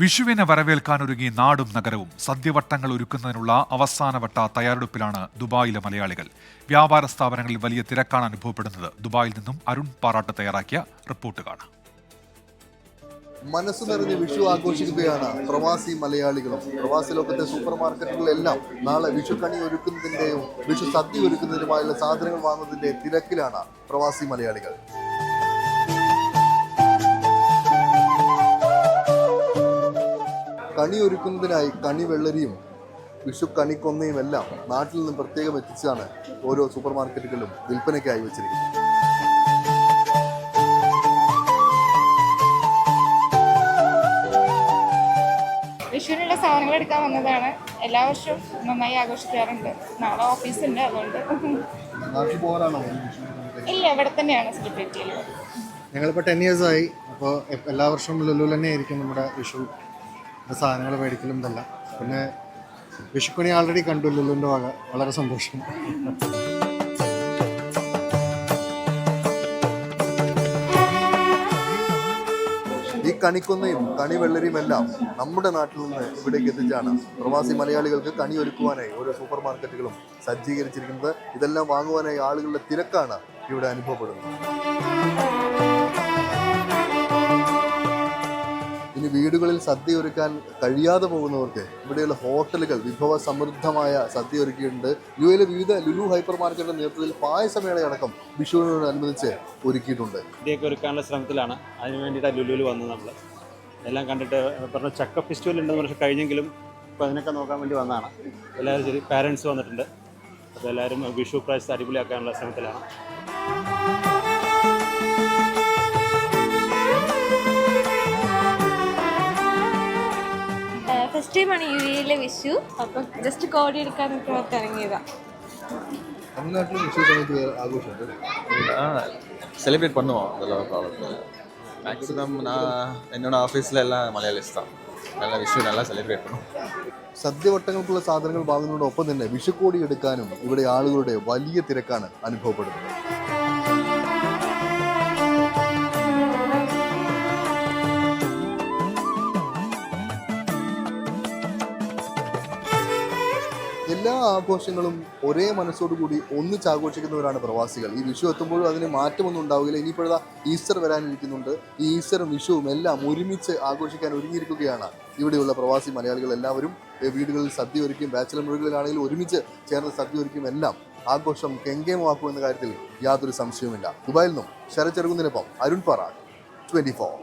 വിഷുവിനെ വരവേൽക്കാനൊരുങ്ങി നാടും നഗരവും സദ്യവട്ടങ്ങൾ ഒരുക്കുന്നതിനുള്ള അവസാനവട്ട തയ്യാറെടുപ്പിലാണ് ദുബായിലെ മലയാളികൾ. വ്യാപാര സ്ഥാപനങ്ങളിൽ വലിയ തിരക്കാണ് അനുഭവപ്പെടുന്നത്. ദുബായിൽ നിന്നും അരുൺ പാറാട്ട് തയ്യാറാക്കിയ റിപ്പോർട്ട് കാണാം. മനസ്സ് നിറഞ്ഞ് വിഷു ആഘോഷിക്കുകയാണ് പ്രവാസി മലയാളികളും. പ്രവാസി ലോകത്തെ സൂപ്പർ മാർക്കറ്റുകളിലെല്ലാം നാളെ വിഷു കണി ഒരുക്കുന്നതിന്റെയും വിഷു സദ്യ ഒരുക്കുന്നതിനുമായുള്ള സാധനങ്ങൾ വാങ്ങുന്നതിന്റെ തിരക്കിലാണ് പ്രവാസി മലയാളികൾ. കണി ഒരുക്കുന്നതിനായി കണി വെള്ളരിയും വിഷു കണിക്കൊന്നയും എല്ലാം നാട്ടിൽ നിന്നും പ്രത്യേകം എത്തിച്ചാണ് ഓരോ സൂപ്പർ മാർക്കറ്റുകളിലും വിൽപ്പനയ്ക്കായി വെച്ചിരിക്കുന്നത്. വിഷുവിനുള്ള സാധനങ്ങൾ എടുക്കാൻ വന്നതാണ്. എല്ലാ വർഷവും നന്നായി ആഘോഷിക്കാറുണ്ട്. നാളെ ഓഫീസുണ്ട് അതുകൊണ്ട്. ഇല്ല ഇവിടെ തന്നെയാണ് സെലിബ്രേറ്റ് ചെയ്യുന്നത് ഞങ്ങളിപ്പോൾ ടെൻ ഇയേഴ്സ് ആയി അപ്പോൾ എല്ലാ വർഷവും ലുലു തന്നെ ആയിരിക്കും നമ്മുടെ വിഷു സാധനങ്ങൾ മേടിക്കലും ഇതെല്ലാം. പിന്നെ വിഷുക്കണി ആൾറെഡി കണ്ടു ലുലുവിന്റെ വക. വളരെ സന്തോഷം. ഈ കണിക്കൊന്നയും കണി വെള്ളരിയും എല്ലാം നമ്മുടെ നാട്ടിൽ നിന്ന് ഇവിടേക്ക് എത്തിച്ചാണ് പ്രവാസി മലയാളികൾക്ക് കണി ഒരുക്കുവാനായി ഓരോ സൂപ്പർ മാർക്കറ്റുകളും സജ്ജീകരിച്ചിരിക്കുന്നത്. ഇതെല്ലാം വാങ്ങുവാനായി ആളുകളുടെ തിരക്കാണ് ഇവിടെ അനുഭവപ്പെടുന്നത്. ഇനി വീടുകളിൽ സദ്യ ഒരുക്കാൻ കഴിയാതെ പോകുന്നവർക്ക് ഇവിടെയുള്ള ഹോട്ടലുകൾ വിഭവ സമൃദ്ധമായ സദ്യ ഒരുക്കിയിട്ടുണ്ട്. യു എയിലെ വിവിധ ലുലു ഹൈപ്പർ മാർക്കറ്റിന്റെ നേതൃത്വത്തിൽ പായസമേളയടക്കം വിഷുവിനോടനുബന്ധിച്ച് ഒരുക്കിയിട്ടുണ്ട്. ഇതൊക്കെ ഒരുക്കാനുള്ള ശ്രമത്തിലാണ്. അതിന് ലുലുവിൽ വന്നത് നമ്മൾ എല്ലാം കണ്ടിട്ട് പറഞ്ഞ ചക്ക ഫെസ്റ്റിവൽ ഉണ്ടെന്ന് പറഞ്ഞ് കഴിഞ്ഞെങ്കിലും ഇപ്പോൾ അതിനൊക്കെ നോക്കാൻ വേണ്ടി വന്നതാണ്. എല്ലാവരും ശരി പാരൻസ് വന്നിട്ടുണ്ട്. അപ്പോൾ എല്ലാവരും വിഷു പ്രൈസ് അടിപൊളിയാക്കാനുള്ള ശ്രമത്തിലാണ്. ഫസ്റ്റ് ടൈമാണ് യു എയിലെ വിഷു അപ്പം ജസ്റ്റ് കോടി എടുക്കാനൊക്കെ ഓർത്ത് ഇറങ്ങിയതാ തമിഴ്നാട്ടിലും വിഷു സമയത്ത് ആഘോഷമുണ്ട് செலிப்ரேட் பண்ணுவோம் அதெல்லாம் ப்ராப்ளம் இல்லை மேக்ஸிமம் நான் என்னோட ஆஃபீஸில் எல்லாம் மலையாளிஸ் தான் நல்லா விஷயம் நல்லா செலிப்ரேட் பண்ணுவோம் സദ്യവട്ടങ്ങൾക്കുള്ള സാധനങ്ങൾ വാങ്ങുന്നതോടൊപ്പം തന്നെ വിഷുക്കോടി എടുക്കാനും ഇവിടെ ആളുകളുടെ വലിയ തിരക്കാണ് അനുഭവപ്പെടുന്നത് എല്ലാ ആഘോഷങ്ങളും ഒരേ മനസ്സോടുകൂടി ഒന്നിച്ച് ആഘോഷിക്കുന്നവരാണ് പ്രവാസികൾ. ഈ വിഷു എത്തുമ്പോഴും അതിന് മാറ്റമൊന്നും ഉണ്ടാവുകയില്ല ഇനിയിപ്പോഴാ ഈസ്റ്റർ വരാനിരിക്കുന്നുണ്ട്. ഈ ഈസ്റ്ററും വിഷുവും എല്ലാം ഒരുമിച്ച് ആഘോഷിക്കാൻ ഒരുങ്ങിയിരിക്കുകയാണ് ഇവിടെയുള്ള പ്രവാസി മലയാളികൾ എല്ലാവരും. വീടുകളിൽ സദ്യ ഒരുക്കും ബാച്ചിലർ മുറികളിലാണെങ്കിലും ഒരുമിച്ച് ചേർന്ന് സദ്യ ഒരുക്കും എല്ലാം ആഘോഷം കെങ്കേമമാക്കും എന്ന കാര്യത്തിൽ യാതൊരു സംശയവുമില്ല. ദുബായിൽ നിന്നും ശരചെറുകുന്നതിനൊപ്പം അരുൺ പറ ട്വന്റി ഫോർ